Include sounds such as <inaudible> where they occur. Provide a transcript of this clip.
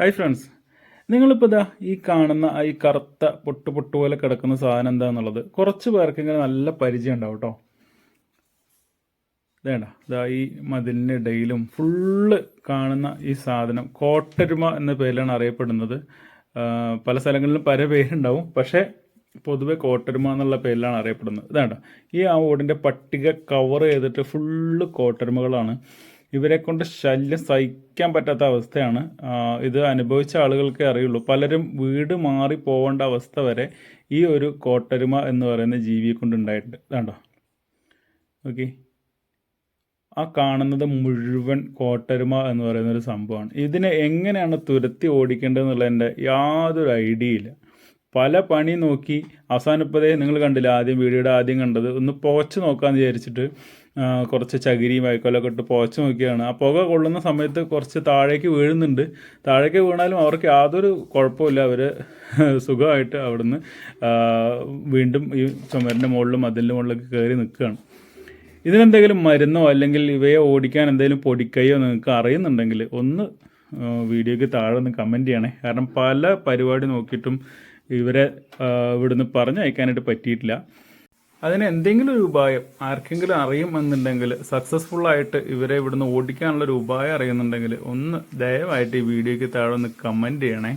Hi friends നിങ്ങളിപ്പോൾ ഇതാ ഈ കാണുന്ന ഈ കറുത്ത പൊട്ട് പൊട്ട് പോലെ കിടക്കുന്ന സാധനം എന്താന്നുള്ളത് കുറച്ച് പേർക്ക് ഇങ്ങനെ നല്ല പരിചയം ഉണ്ടാവും കേട്ടോ വേണ്ട ഇതാ ഈ മതിലിന്റെ ഇടയിലും ഫുള്ള് കാണുന്ന ഈ സാധനം കോട്ടരുമ എന്ന പേരിലാണ് അറിയപ്പെടുന്നത്. പല സ്ഥലങ്ങളിലും പല പേരുണ്ടാവും. പക്ഷേ പൊതുവെ കോട്ടരുമ എന്നുള്ള പേരിലാണ് അറിയപ്പെടുന്നത്. ഇതാണ്ട. ഈ ആ ഓടിന്റെ പട്ടിക കവർ ചെയ്തിട്ട് ഫുള്ള് കോട്ടരുമകളാണ്. ഇവരെ കൊണ്ട് ശല്യം സഹിക്കാൻ പറ്റാത്ത അവസ്ഥയാണ് ഇത് അനുഭവിച്ച ആളുകൾക്കേ അറിയുള്ളൂ. പലരും വീട് മാറി പോകേണ്ട അവസ്ഥ വരെ ഈ ഒരു കോട്ടരുമ എന്ന് പറയുന്ന ജീവിയെ കൊണ്ട് ഉണ്ടായിട്ടുണ്ട്. ഇതാണ്ടോ ഓക്കെ ആ കാണുന്നത് മുഴുവൻ കോട്ടരുമ എന്ന് പറയുന്ന ഒരു സംഭവമാണ്. ഇതിനെ എങ്ങനെയാണ് തുരത്തി ഓടിക്കേണ്ടതെന്നുള്ളതിന്റെ യാതൊരു ഐഡിയ ഇല്ല. പല പണി നോക്കി അവസാനപ്പതേ നിങ്ങൾ കണ്ടില്ല ആദ്യം വീഡിയോയുടെ ആദ്യം കണ്ടത് ഒന്ന് പോച്ച് നോക്കാമെന്ന് വിചാരിച്ചിട്ട് കുറച്ച് ചകിരിയും വൈക്കോലൊക്കെ ഇട്ട് പോച്ച് നോക്കിയാണ് ആ പുക കൊള്ളുന്ന സമയത്ത് കുറച്ച് താഴേക്ക് വീഴുന്നുണ്ട്. താഴേക്ക് വീണാലും അവർക്ക് യാതൊരു കുഴപ്പമില്ല അവർ <laughs> സുഖമായിട്ട് അവിടുന്ന് വീണ്ടും ഈ ചുമരിന്റെ മുകളിലും മതിലിന്റെ മുകളിലൊക്കെ കയറി നിൽക്കുകയാണ്. ഇതിനെന്തെങ്കിലും മരുന്നോ അല്ലെങ്കിൽ ഇവയെ ഓടിക്കാൻ എന്തെങ്കിലും പൊടിക്കൈയോ നിങ്ങൾക്ക് അറിയുന്നുണ്ടെങ്കിൽ ഒന്ന് വീഡിയോയ്ക്ക് താഴെ ഒന്ന് കമന്റ് ചെയ്യണേ. കാരണം പല പരിപാടി നോക്കിയിട്ടും ഇവരെ ഇവിടുന്ന് പറഞ്ഞയക്കാനായിട്ട് പറ്റിയിട്ടില്ല. അതിന് എന്തെങ്കിലും ഒരു ഉപായം ആർക്കെങ്കിലും അറിയും എന്നുണ്ടെങ്കിൽ സക്സസ്ഫുൾ ആയിട്ട് ഇവരെ ഇവിടുന്ന് ഓടിക്കാനുള്ള ഒരു ഉപായം അറിയുന്നുണ്ടെങ്കിൽ ഒന്ന് ദയവായിട്ട് ഈ വീഡിയോയ്ക്ക് താഴെ ഒന്ന് കമന്റ് ചെയ്യണേ.